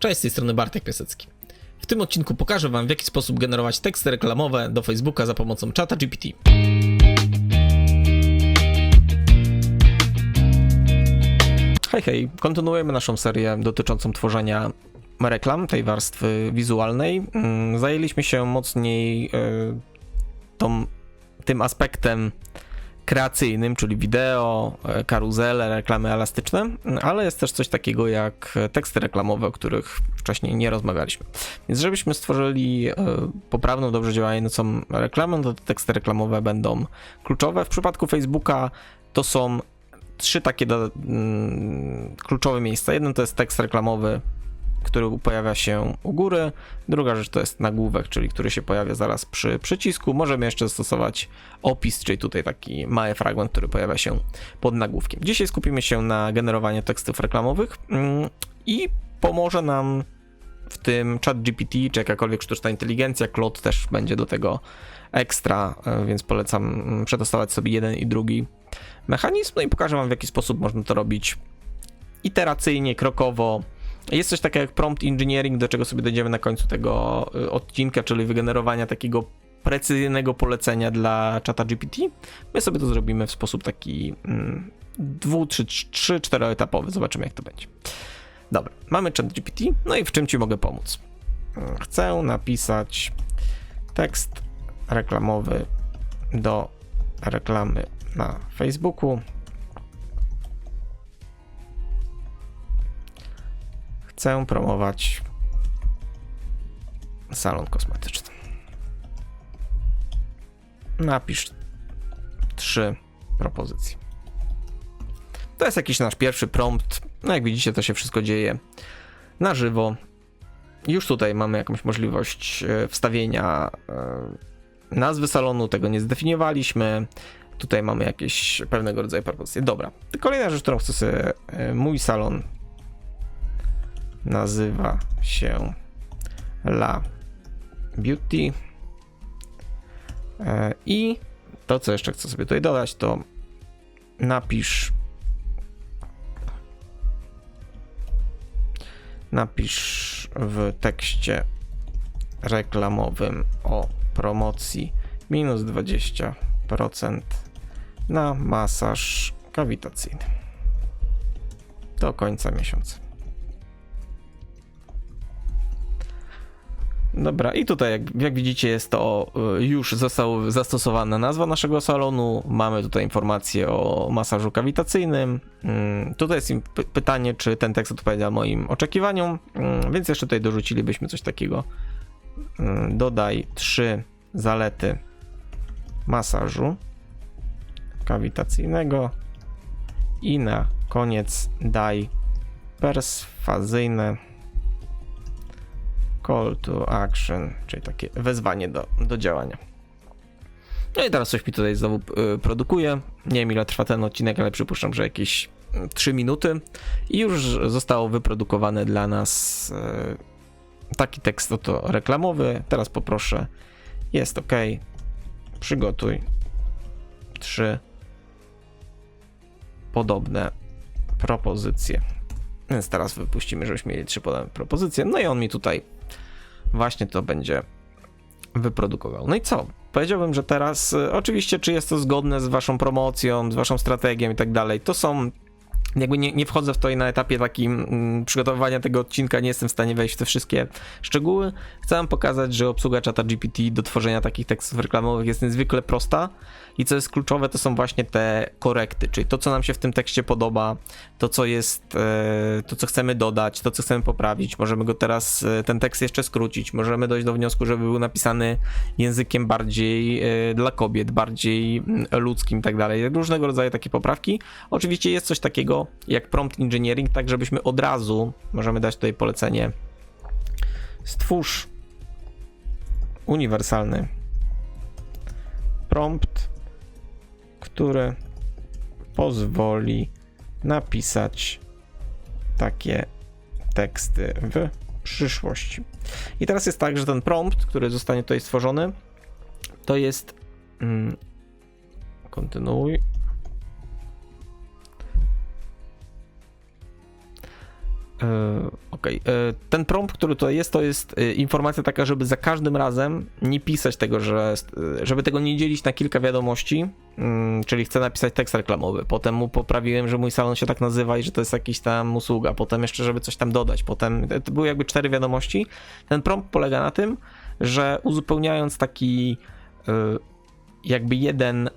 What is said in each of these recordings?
Cześć, z tej strony Bartek Piasecki. W tym odcinku pokażę Wam, w jaki sposób generować teksty reklamowe do Facebooka za pomocą czata GPT. Hej, hej, kontynuujemy naszą serię dotyczącą tworzenia reklam, tej warstwy wizualnej. Mm, Zajęliśmy się mocniej y, tą, tym aspektem kreacyjnym, czyli wideo, e, karuzele, reklamy elastyczne, ale jest też coś takiego jak teksty reklamowe, o których wcześniej nie rozmawialiśmy. Więc żebyśmy stworzyli e, poprawną, dobrze działającą reklamę, to te teksty reklamowe będą kluczowe. W przypadku Facebooka to są trzy takie mm, kluczowe miejsca. Jeden to jest tekst reklamowy, który pojawia się u góry. Druga rzecz to jest nagłówek, czyli który się pojawia zaraz przy przycisku. Możemy jeszcze zastosować opis, czyli tutaj taki mały fragment, który pojawia się pod nagłówkiem. Dzisiaj skupimy się na generowaniu tekstów reklamowych mm, i pomoże nam w tym ChatGPT czy jakakolwiek sztuczna inteligencja. Claude też będzie do tego ekstra, e, więc polecam mm, przetestować sobie jeden i drugi mechanizm. No i pokażę Wam, w jaki sposób można to robić iteracyjnie, krokowo. Jest coś takiego jak prompt engineering, do czego sobie dojdziemy na końcu tego y, odcinka, czyli wygenerowania takiego precyzyjnego polecenia dla czata GPT. My sobie to zrobimy w sposób taki mm, dwu, trzy, trzy, czteroetapowy. Zobaczymy, jak to będzie. Dobra, mamy chat GPT. No i w czym Ci mogę pomóc? Chcę napisać tekst reklamowy do reklamy na Facebooku. Chcę promować salon kosmetyczny. Napisz trzy propozycje. To jest jakiś nasz pierwszy prompt. No jak widzicie, to się wszystko dzieje na żywo. Już tutaj mamy jakąś możliwość e, wstawienia e, nazwy salonu, tego nie zdefiniowaliśmy. Tutaj mamy jakieś pewnego rodzaju propozycje. Dobra, kolejna rzecz, którą chcę sobie, e, mój salon nazywa się La Beauty. E, I to, co jeszcze chcę sobie tutaj dodać, to napisz napisz w tekście reklamowym o promocji minus 20% na masaż kawitacyjny do końca miesiąca. Dobra, i tutaj jak, jak, widzicie jest to y, już została zastosowana nazwa naszego salonu, mamy tutaj informację o masażu kawitacyjnym, mm, tutaj jest pytanie, czy ten tekst odpowiada moim oczekiwaniom, mm, więc jeszcze tutaj dorzucilibyśmy coś takiego. Mm, dodaj trzy zalety masażu kawitacyjnego i na koniec daj perswazyjne call to action, czyli takie wezwanie do, do działania. No i teraz coś mi tutaj znowu y, produkuje. Nie wiem ile trwa ten odcinek, ale przypuszczam, że jakieś 3 minuty i już zostało wyprodukowane dla nas y, taki tekst oto reklamowy. Teraz poproszę, jest ok, przygotuj trzy podobne propozycje. Więc teraz wypuścimy, żebyśmy mieli trzy podobne propozycje. No i on mi tutaj właśnie to będzie wyprodukował. No i co? Powiedziałbym, że teraz, y, oczywiście, czy jest to zgodne z waszą promocją, z waszą strategią i tak dalej, to są jakby nie, nie wchodzę w to i na etapie takim mm, przygotowywania tego odcinka nie jestem w stanie wejść w te wszystkie szczegóły. Chcę wam pokazać, że obsługa czata GPT do tworzenia takich tekstów reklamowych jest niezwykle prosta i co jest kluczowe, to są właśnie te korekty, czyli to, co nam się w tym tekście podoba, to, co jest, e, to, co chcemy dodać, to, co chcemy poprawić. Możemy go teraz, e, ten tekst jeszcze skrócić, możemy dojść do wniosku, żeby był napisany językiem bardziej e, dla kobiet, bardziej mm, ludzkim i tak dalej. Różnego rodzaju takie poprawki. Oczywiście jest coś takiego jak prompt engineering, tak żebyśmy od razu, możemy dać tutaj polecenie, stwórz uniwersalny prompt który pozwoli napisać takie teksty w przyszłości. I teraz jest tak, że ten prompt, który zostanie tutaj stworzony, to jest. Mm, kontynuuj. Okej, e, ten prompt, który tutaj jest, to jest e, informacja taka, żeby za każdym razem nie pisać tego, że e, żeby tego nie dzielić na kilka wiadomości, mm, czyli chcę napisać tekst reklamowy, potem mu poprawiłem, że mój salon się tak nazywa i że to jest jakiś tam usługa, potem jeszcze, żeby coś tam dodać, potem e, to były jakby cztery wiadomości. Ten prompt polega na tym, że uzupełniając taki e, jakby jeden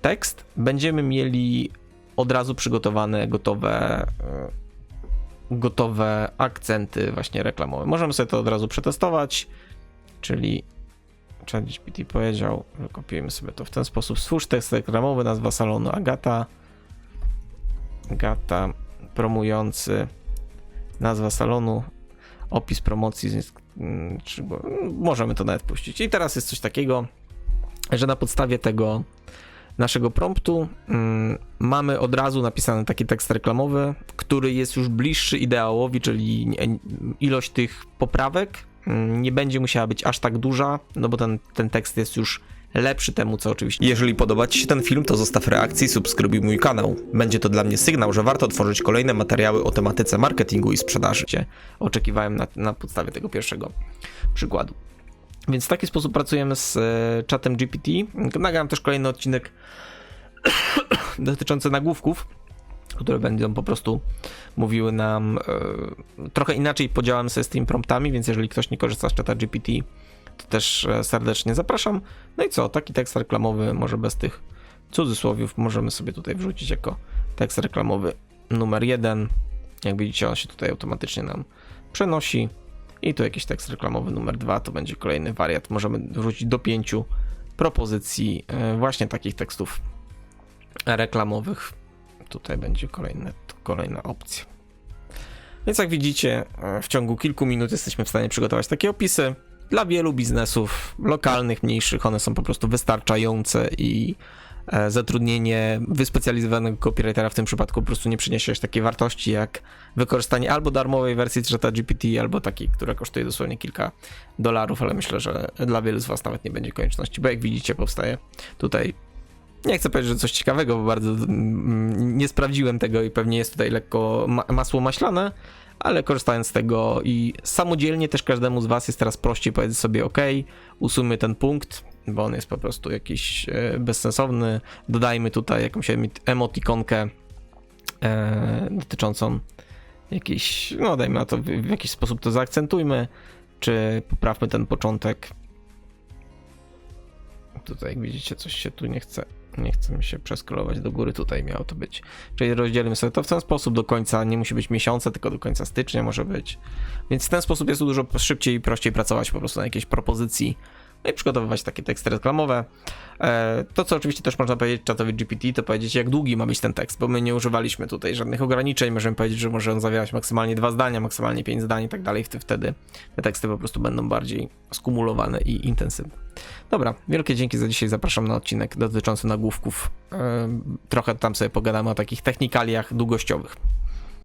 tekst, będziemy mieli od razu przygotowane, gotowe e, gotowe akcenty właśnie reklamowe. Możemy sobie to od razu przetestować, czyli ChatGPT powiedział, że kopiujemy sobie to w ten sposób. Stwórz tekst reklamowy, nazwa salonu Agata. Agata promujący nazwa salonu, opis promocji, mm, czy, możemy to nawet puścić. I teraz jest coś takiego, że na podstawie tego naszego promptu mm, mamy od razu napisany taki tekst reklamowy, który jest już bliższy ideałowi, czyli ilość tych poprawek mm, nie będzie musiała być aż tak duża, no bo ten, ten tekst jest już lepszy temu, co oczywiście. Jeżeli podoba Ci się ten film, to zostaw reakcję i subskrybuj mój kanał. Będzie to dla mnie sygnał, że warto tworzyć kolejne materiały o tematyce marketingu i sprzedaży. Oczekiwałem na, na podstawie tego pierwszego przykładu. Więc w taki sposób pracujemy z e, czatem GPT. Nagram też kolejny odcinek dotyczący nagłówków, które będą po prostu mówiły nam e, trochę inaczej podziałem sobie z tymi promptami, więc jeżeli ktoś nie korzysta z czata GPT, to też e, serdecznie zapraszam. No i co, taki tekst reklamowy, może bez tych cudzysłowiów, możemy sobie tutaj wrzucić jako tekst reklamowy numer jeden. Jak widzicie, on się tutaj automatycznie nam przenosi. I tu jakiś tekst reklamowy numer dwa, to będzie kolejny wariat. Możemy wrzucić do pięciu propozycji e, właśnie takich tekstów reklamowych. Tutaj będzie kolejne, kolejna opcja. Więc jak widzicie, e, w ciągu kilku minut jesteśmy w stanie przygotować takie opisy. Dla wielu biznesów lokalnych, mniejszych, one są po prostu wystarczające i zatrudnienie wyspecjalizowanego copywritera w tym przypadku po prostu nie przyniesie aż takiej wartości jak wykorzystanie albo darmowej wersji czata GPT, albo takiej, która kosztuje dosłownie kilka dolarów, ale myślę, że dla wielu z Was nawet nie będzie konieczności, bo jak widzicie powstaje tutaj nie chcę powiedzieć, że coś ciekawego, bo bardzo mm, nie sprawdziłem tego i pewnie jest tutaj lekko ma masło maślane, ale korzystając z tego i samodzielnie też każdemu z Was jest teraz prościej powiedzieć sobie OK, usuńmy ten punkt, bo on jest po prostu jakiś e, bezsensowny. Dodajmy tutaj jakąś emotikonkę e, dotyczącą jakiejś, no dajmy na to, w jakiś sposób to zaakcentujmy, czy poprawmy ten początek. Tutaj jak widzicie coś się tu nie chce, nie chce mi się przeskrolować do góry, tutaj miało to być. Czyli rozdzielimy sobie to w ten sposób do końca, nie musi być miesiąca, tylko do końca stycznia może być. Więc w ten sposób jest dużo szybciej i prościej pracować po prostu na jakiejś propozycji, no i przygotowywać takie teksty reklamowe. E, To, co oczywiście też można powiedzieć czatowi GPT, to powiedzieć, jak długi ma być ten tekst, bo my nie używaliśmy tutaj żadnych ograniczeń. Możemy powiedzieć, że może on zawierać maksymalnie dwa zdania, maksymalnie pięć zdań i tak dalej. Wtedy te teksty po prostu będą bardziej skumulowane i intensywne. Dobra, wielkie dzięki za dzisiaj. Zapraszam na odcinek dotyczący nagłówków. E, Trochę tam sobie pogadamy o takich technikaliach długościowych.